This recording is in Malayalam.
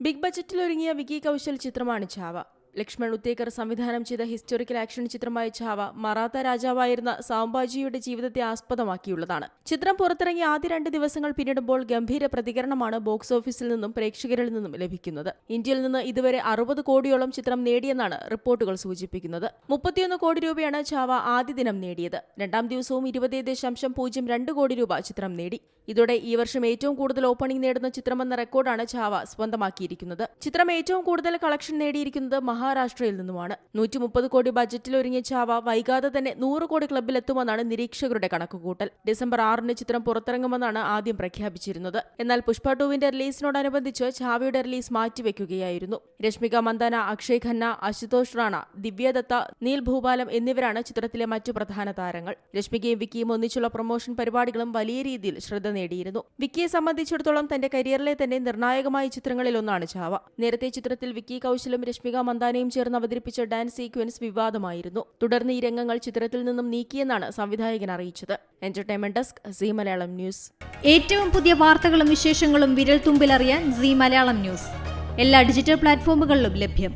ബിഗ് ബജറ്റിൽ ഒരുങ്ങിയ വിക്കി കൗശൽ ചിത്രമാണ് ഛാവ ലക്ഷ്മൺ ഉത്തേക്കർ സംവിധാനം ചെയ്ത ഹിസ്റ്റോറിക്കൽ ആക്ഷൻ ചിത്രമായ ഛാവ മറാത്ത രാജാവായിരുന്ന സാംബാജിയുടെ ജീവിതത്തെ ആസ്പദമാക്കിയുള്ളതാണ്. ചിത്രം പുറത്തിറങ്ങി ആദ്യ രണ്ട് ദിവസങ്ങൾ പിന്നിടുമ്പോൾ ഗംഭീര പ്രതികരണമാണ് ബോക്സ് ഓഫീസിൽ നിന്നും പ്രേക്ഷകരിൽ നിന്നും ലഭിക്കുന്നത്. ഇന്ത്യയിൽ നിന്ന് ഇതുവരെ അറുപത് കോടിയോളം ചിത്രം നേടിയെന്നാണ് റിപ്പോർട്ടുകൾ സൂചിപ്പിക്കുന്നത്. മുപ്പത്തിയൊന്ന് കോടി രൂപയാണ് ഛാവ ആദ്യ ദിനം നേടിയത്. രണ്ടാം ദിവസവും ഇരുപത് ദശാംശം പൂജ്യം രണ്ട് കോടി രൂപ ചിത്രം നേടി. ഇതോടെ ഈ വർഷം ഏറ്റവും കൂടുതൽ ഓപ്പണിംഗ് നേടുന്ന ചിത്രമെന്ന റെക്കോർഡാണ് ഛാവ സ്വന്തമാക്കിയിരിക്കുന്നത്. ചിത്രം ഏറ്റവും കൂടുതൽ കളക്ഷൻ നേടിയിരിക്കുന്നത് മഹാരാഷ്ട്രയിൽ നിന്നുമാണ്. നൂറ്റി മുപ്പത് കോടി ബജറ്റിൽ ഒരുങ്ങിയ ചാവ വൈകാതെ തന്നെ നൂറ് കോടി ക്ലബിലെത്തുമെന്നാണ് നിരീക്ഷകരുടെ കണക്കുകൂട്ടൽ. ഡിസംബർ ആറിന് ചിത്രം പുറത്തിറങ്ങുമെന്നാണ് ആദ്യം പ്രഖ്യാപിച്ചിരുന്നത്. എന്നാൽ പുഷ്പ ടൂവിന്റെ റിലീസിനോടനുബന്ധിച്ച് ചാവയുടെ റിലീസ് മാറ്റിവെക്കുകയായിരുന്നു. രശ്മിക മന്ദാന അക്ഷയ് ഖന്ന അശുതോഷ് റാണ ദിവ്യദത്ത നീൽ ഭൂപാലം എന്നിവരാണ് ചിത്രത്തിലെ മറ്റു പ്രധാന താരങ്ങൾ. രശ്മികയും വിക്കിയും ഒന്നിച്ചുള്ള പ്രൊമോഷൻ പരിപാടികളും വലിയ രീതിയിൽ ശ്രദ്ധ നേടിയിരുന്നു. വിക്കിയെ സംബന്ധിച്ചിടത്തോളം തന്റെ കരിയറിലെ തന്നെ നിർണായകമായ ചിത്രങ്ങളിലൊന്നാണ് ചാവ. നേരത്തെ ചിത്രത്തിൽ വിക്കി കൌശലും രശ്മിക മന്ദാനയും ചേർന്ന് അവതരിപ്പിച്ച ഡാൻസ് സീക്വൻസ് വിവാദമായിരുന്നു. തുടർന്ന് ഈ രംഗങ്ങൾ ചിത്രത്തിൽ നിന്നും നീക്കിയെന്നാണ് സംവിധായകൻ അറിയിച്ചത്. Entertainment desk Zee Malayalam news. ഏറ്റവും പുതിയ വാർത്തകളും വിശേഷങ്ങളും വിരൽ തുമ്പിലറിയാൻ സി മലയാളം ന്യൂസ്. എല്ലാ ഡിജിറ്റൽ പ്ലാറ്റ്ഫോമുകളിലും ലഭ്യം.